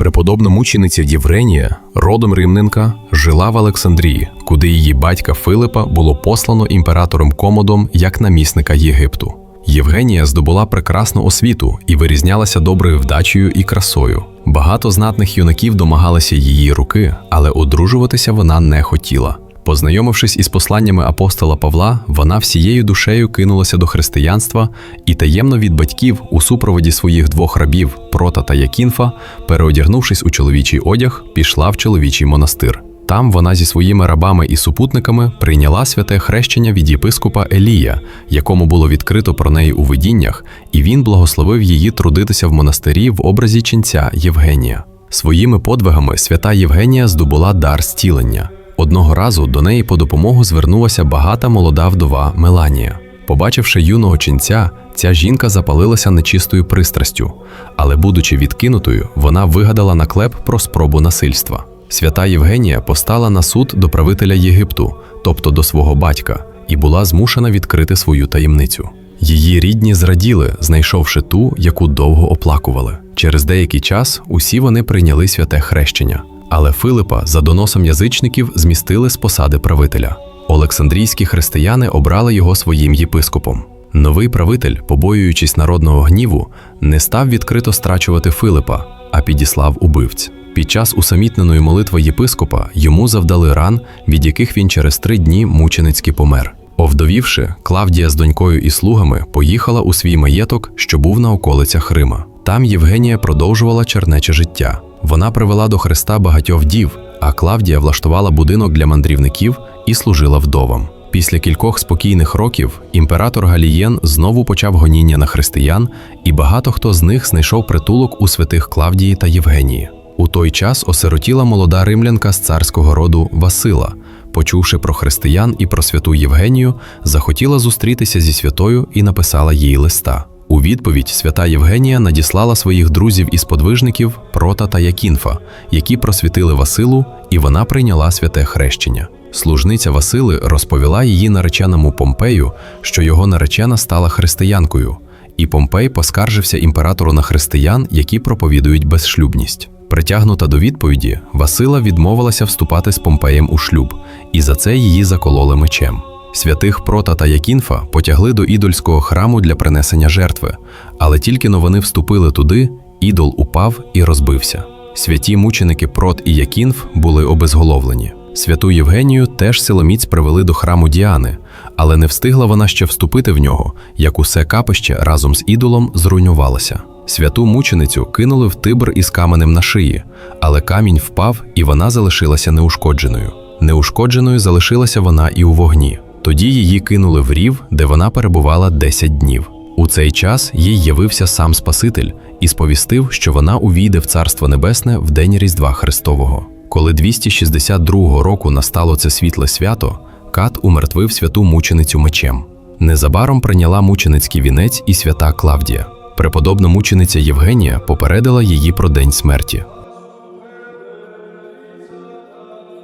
Преподобна мучениця Євренія, родом римненка, жила в Олександрії, куди її батька Филипа було послано імператором Комодом як намісника Єгипту. Євгенія здобула прекрасну освіту і вирізнялася доброю вдачею і красою. Багато знатних юнаків домагалися її руки, але одружуватися вона не хотіла. Познайомившись із посланнями апостола Павла, вона всією душею кинулася до християнства і таємно від батьків у супроводі своїх двох рабів Прота та Якінфа, переодягнувшись у чоловічий одяг, пішла в чоловічий монастир. Там вона зі своїми рабами і супутниками прийняла святе хрещення від єпископа Елія, якому було відкрито про неї у видіннях, і він благословив її трудитися в монастирі в образі ченця Євгенія. Своїми подвигами свята Євгенія здобула дар зцілення. Одного разу до неї по допомогу звернулася багата молода вдова Меланія. Побачивши юного ченця, ця жінка запалилася нечистою пристрастю, але, будучи відкинутою, вона вигадала наклеп про спробу насильства. Свята Євгенія постала на суд до правителя Єгипту, тобто до свого батька, і була змушена відкрити свою таємницю. Її рідні зраділи, знайшовши ту, яку довго оплакували. Через деякий час усі вони прийняли святе хрещення. Але Филипа за доносом язичників змістили з посади правителя. Олександрійські християни обрали його своїм єпископом. Новий правитель, побоюючись народного гніву, не став відкрито страчувати Филипа, а підіслав убивць. Під час усамітненої молитви єпископа йому завдали ран, від яких він через три дні мученицьки помер. Овдовівши, Клавдія з донькою і слугами поїхала у свій маєток, що був на околицях Рима. Там Євгенія продовжувала чернече життя. Вона привела до Христа багатьох дів, а Клавдія влаштувала будинок для мандрівників і служила вдовам. Після кількох спокійних років імператор Галієн знову почав гоніння на християн, і багато хто з них знайшов притулок у святих Клавдії та Євгенії. У той час осиротіла молода римлянка з царського роду Васила, почувши про християн і про святу Євгенію, захотіла зустрітися зі святою і написала їй листа. Відповідь свята Євгенія надіслала своїх друзів і сподвижників Прота та Якінфа, які просвітили Василу, і вона прийняла святе хрещення. Служниця Васили розповіла її нареченому Помпею, що його наречена стала християнкою, і Помпей поскаржився імператору на християн, які проповідують безшлюбність. Притягнута до відповіді, Васила відмовилася вступати з Помпеєм у шлюб, і за це її закололи мечем. Святих Прота та Якінфа потягли до ідольського храму для принесення жертви, але тільки но вони вступили туди, ідол упав і розбився. Святі мученики Прот і Якінф були обезголовлені. Святу Євгенію теж силоміць привели до храму Діани, але не встигла вона ще вступити в нього, як усе капище разом з ідолом зруйнувалося. Святу мученицю кинули в тибр із каменем на шиї, але камінь впав, і вона залишилася неушкодженою. Неушкодженою залишилася вона і у вогні. Тоді її кинули в рів, де вона перебувала 10 днів. У цей час їй явився сам Спаситель і сповістив, що вона увійде в Царство Небесне в день Різдва Христового. Коли 262 року настало це світле свято, Кат умертвив святу мученицю мечем. Незабаром прийняла мученицький вінець і свята Клавдія. Преподобна мучениця Євгенія попередила її про день смерті.